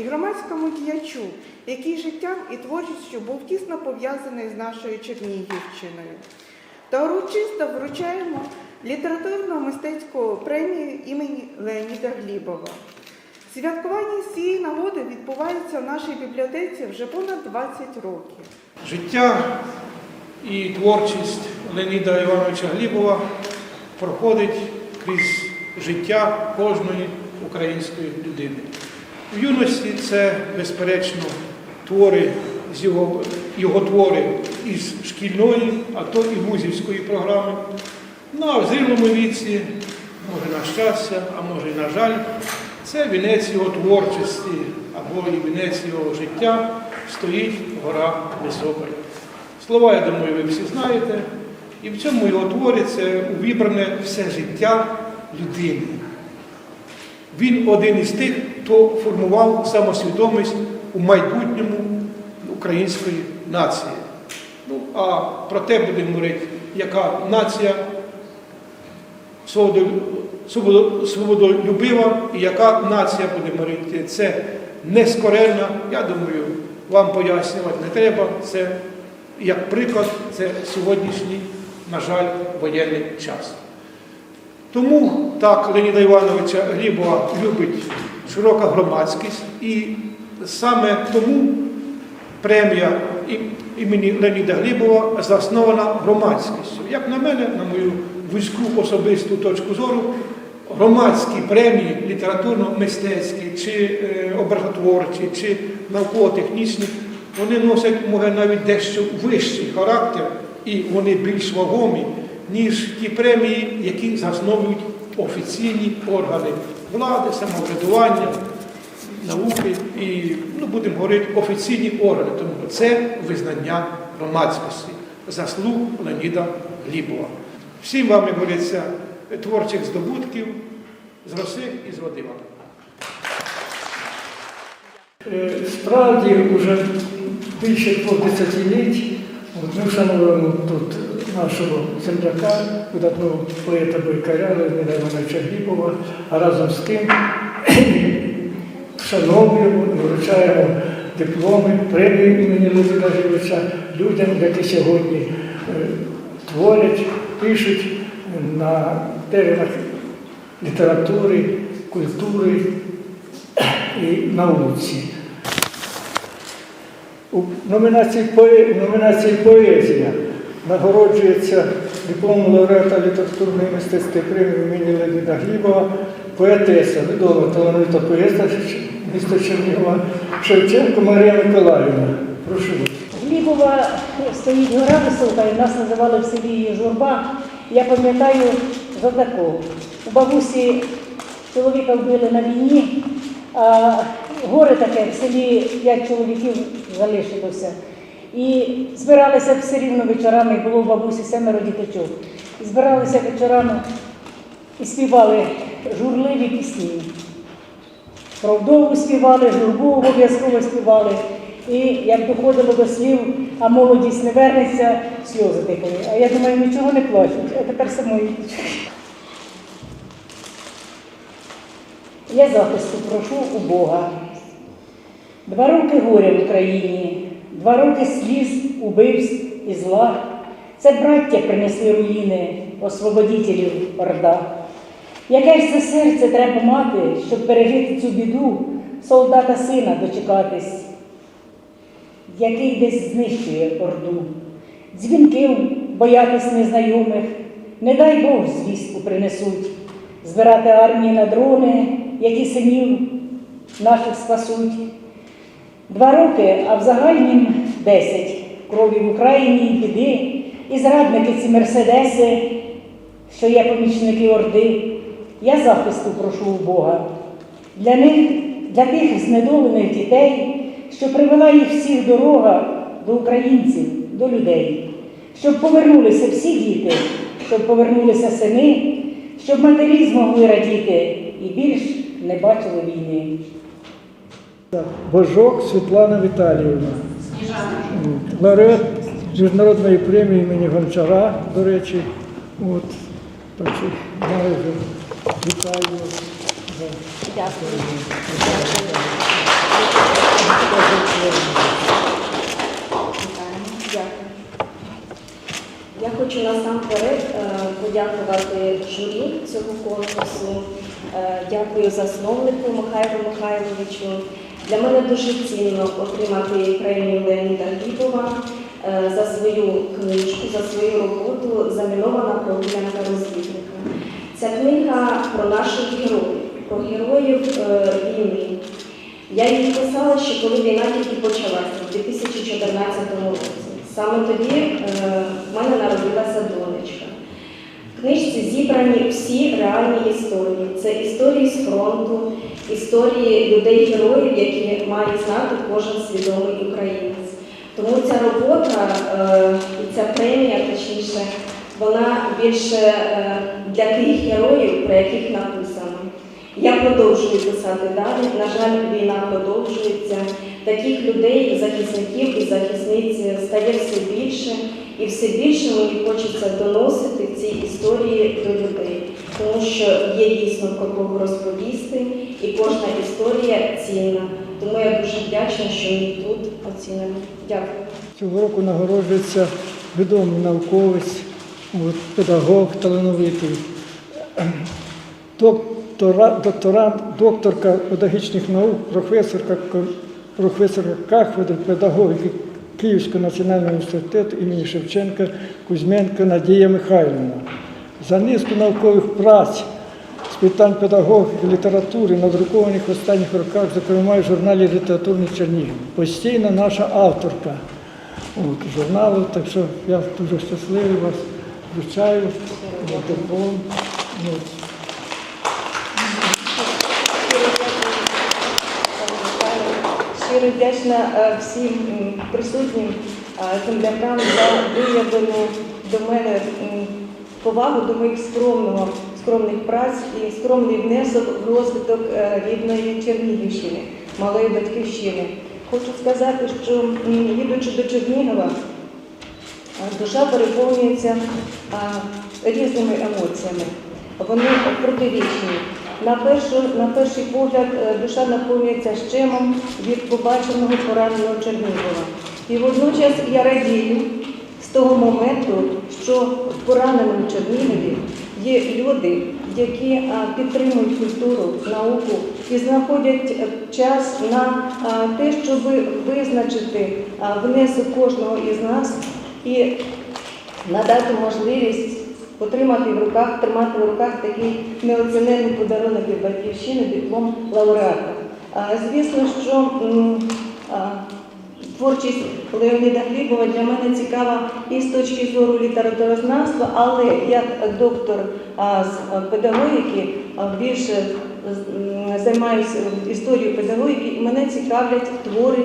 і громадському діячу, який життям і творчістю був тісно пов'язаний з нашою Чернігівщиною. Та урочисто вручаємо літературно-мистецьку премію імені Леоніда Глібова. Святкування цієї нагоди відбувається в нашій бібліотеці вже понад 20 років. Життя і творчість Леоніда Івановича Глібова проходить крізь життя кожної української людини. В юності це, безперечно, твори з його, його твори із шкільної, а то і вузівської програми. Ну а в зрілому віці, може на щастя, а може і на жаль, це вінець його творчості або і вінець його життя стоїть гора Високої. Слова, я думаю, ви всі знаєте. І в цьому його творі це увібране все життя людини. Він один із тих, хто формував самосвідомість у майбутньому української нації. Ну, а про те будемо говорити, яка нація свободо- свободо- свободолюбива і яка нація будемо говорити. Це нескорельна, я думаю, вам пояснювати не треба. Це як приклад, це сьогоднішній, на жаль, воєнний час. Тому так Леоніда Івановича Глібова любить широка громадськість, і саме тому премія імені Леоніда Глібова заснована громадськістю. Як на мене, на мою вузьку особисту точку зору, громадські премії літературно-мистецькі, чи е, образотворчі, чи науково-технічні, вони носять, може, навіть дещо вищий характер, і вони більш вагомі, ніж ті премії, які засновують офіційні органи влади, самоврядування, науки і, ну, будемо говорити, офіційні органи. Тому це визнання громадськості, заслуг Леоніда Глібова. Всім вам, як говориться, творчих здобутків, з роси і з води. Е, Справді вже більше двох десятиліть ми вшановуємо тут нашого земляка, видатного поета Бойкаря Леоніда Івановича Глібова, а разом з тим вшановуємо вручаємо дипломи, премію імені Леоніда Глібовича людям, які сьогодні е, творять, пишуть на теренах літератури, культури і науці. У номінації поезія нагороджується дипломом лауреата літературної мистецької премії імені Леоніда Глібова, поетеса, відома талановита поета міста Чернігова Шевченко Марія Миколаївна. Прошу. Глібова стоїть гора висока, і нас називали в селі її журба. Я пам'ятаю такого. У бабусі чоловіка вбили на війні, а горе таке, в селі п'ять чоловіків залишилося. І збиралися все рівно вечорами, було у бабусі семеро діточок. І збиралися вечорами і співали журливі пісні. Про вдову співали, журбу обов'язково співали. І як доходило до слів, а молодість не вернеться, сльози текли. А я думаю, нічого не плачуть, а тепер самої. Я захисту прошу у Бога. Два роки горя в Україні, два роки сліз, убивств і зла. Це браття принесли руїни, освободітелів Орда. Яке ж це серце треба мати, щоб пережити цю біду, солдата сина дочекатись, який десь знищує орду, дзвінків боятись незнайомих, не дай Бог звістку принесуть, збирати армії на дрони, які синів наших спасуть. Два роки, а в загальнім десять крові в Україні, біди, і зрадники ці мерседеси, що є помічники Орди. Я захисту прошу у Бога. Для них, для тих знедолених дітей, що привела їх всіх дорога до українців, до людей, щоб повернулися всі діти, щоб повернулися сини, щоб матері змогли радіти і більш не бачили війни. Божок Світлана Віталіївна. Лауреат міжнародної премії імені Гончара, до речі. От, так що майже Вітаю. Дякую. Я хочу насамперед е, подякувати журі цього конкурсу. Е, Дякую засновнику Михайлу Михайловичу. Для мене дуже цінно отримати премію Леоніда Глібова е, за свою книжку, за свою роботу Замінована прогулянка розвідника. Ця книга про наших героїв, про героїв е, війни. Я її писала ще коли війна тільки почалася, у 2014 році. Саме тоді е, в мене народилася донечка. В книжці зібрані всі реальні історії. Це історії з фронту, історії людей-героїв, які має знати кожен свідомий українець. Тому ця робота е, і ця премія, точніше, вона більше е, для тих героїв, про яких написано. Я продовжую писати далі. На жаль, війна продовжується. Таких людей, захисників і захисниць стає все більше, і все більше мені хочеться доносити ці історії до людей, тому що є дійсно про кого розповісти, і кожна історія цінна. Тому я дуже вдячна, що мені тут оцінено. Дякую. Цього року нагороджується відомий науковець, педагог талановитий, доктора, докторант, докторка педагогічних наук, професорка, професорка кафедри педагогіки Київського національного університету імені Шевченка Кузьменко Надія Михайлівна. За низку наукових праць з питань педагогіки, літератури, надрукованих в останніх роках, зокрема в журналі Літературний Чернігів. Постійна наша авторка от, журналу, так що я дуже щасливий вас вручаю. Щиро вдячна е, всім присутнім е, землякам за виявлену до мене повагу до моїх скромного, скромних праць і скромний внесок в розвиток е, рідної Чернігівщини, малої батьківщини. Хочу сказати, що їдучи до Чернігова, Душа переповнюється різними емоціями. Вони протирічні. На, першу, на перший погляд е, душа наповнюється щемом від побаченого пораненого Чернігова. І водночас я радію з того моменту, що в пораненому Чернігові є люди, які підтримують культуру, науку і знаходять е, час на те, щоб визначити внесок кожного із нас і надати можливість отримати в руках, тримати в руках такий неоцінений подарунок від батьківщини, диплом лауреата. Звісно, що творчість Леоніда Глібова для мене цікава і з точки зору літературознавства, але як доктор з педагогіки більше займаюся історією педагогіки, і мене цікавлять твори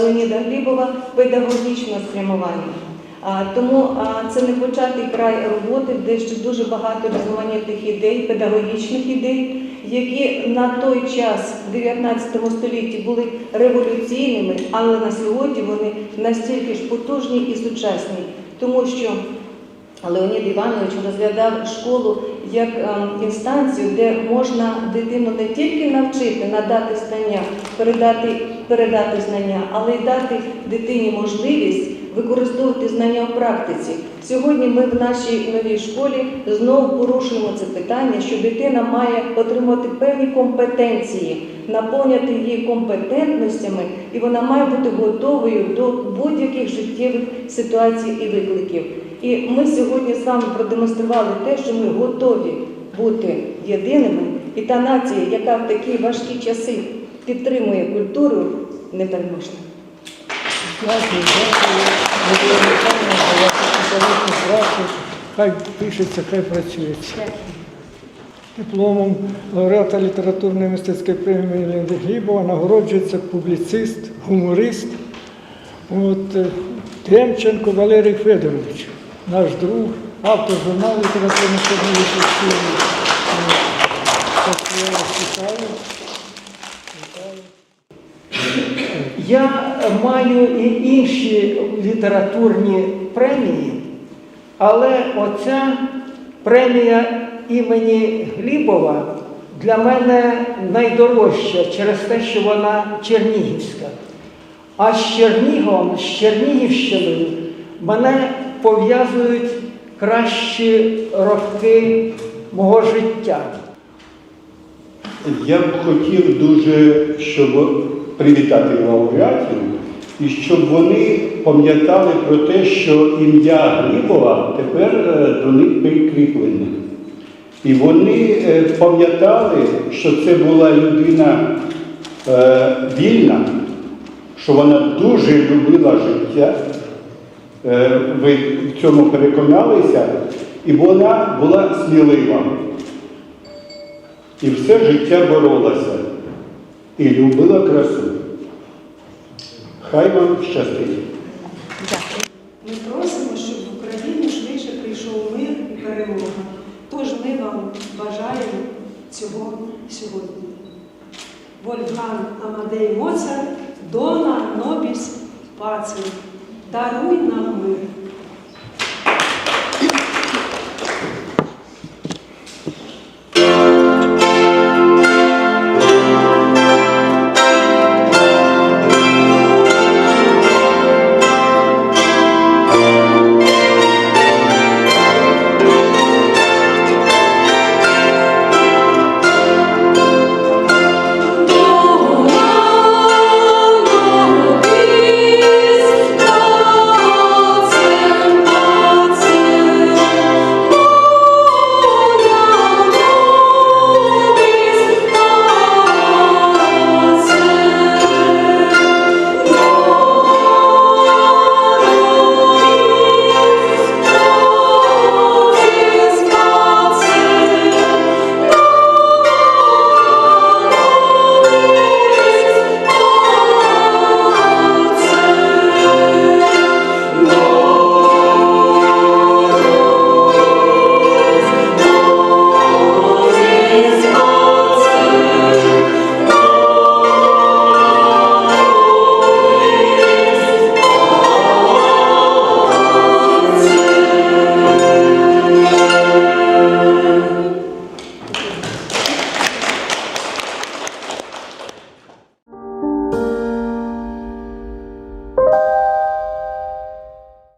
Леоніда Глібова педагогічного спрямування. Тому це не початий край роботи, де ще дуже багато різноманітних ідей, педагогічних ідей, які на той час, в 19 столітті, були революційними, але на сьогодні вони настільки ж потужні і сучасні, тому що Леонід Іванович розглядав школу як ем, інстанцію, де можна дитину не тільки навчити, надати знання, передати, передати знання, але й дати дитині можливість використовувати знання в практиці. Сьогодні ми в нашій новій школі знову порушуємо це питання, що дитина має отримати певні компетенції, наповнити її компетентностями, і вона має бути готовою до будь-яких життєвих ситуацій і викликів. І ми сьогодні з вами продемонстрували те, що ми готові бути єдиними, і та нація, яка в такі важкі часи підтримує культуру, непереможна. Дякую, дякую. Хай пишеться, хай працюється. Дипломом лауреата літературної мистецької премії Леоніда Глібова нагороджується публіцист, гуморист от, Демченко Валерій Федорович, наш друг, автор журналу літературної Чернігівської. Так, я маю і інші літературні премії, але оця премія імені Глібова для мене найдорожча через те, що вона чернігівська. А з Черніговом, з Чернігівщиною мене пов'язують кращі роки мого життя. Я б хотів дуже, щоб привітати лауреатів і щоб вони пам'ятали про те, що ім'я Глібова тепер е, до них прикріплене. І вони е, пам'ятали, що це була людина е, вільна, що вона дуже любила життя. Е, Ви в цьому переконалися, і вона була смілива і все життя боролася і любила красу. Хай вам щастить. Ми просимо, щоб в Україну швидше прийшов мир і перемога. Тож ми вам бажаємо цього сьогодні. Вольфган Амадей Моцарт, Дона Нобіс Пацин даруй нам мир.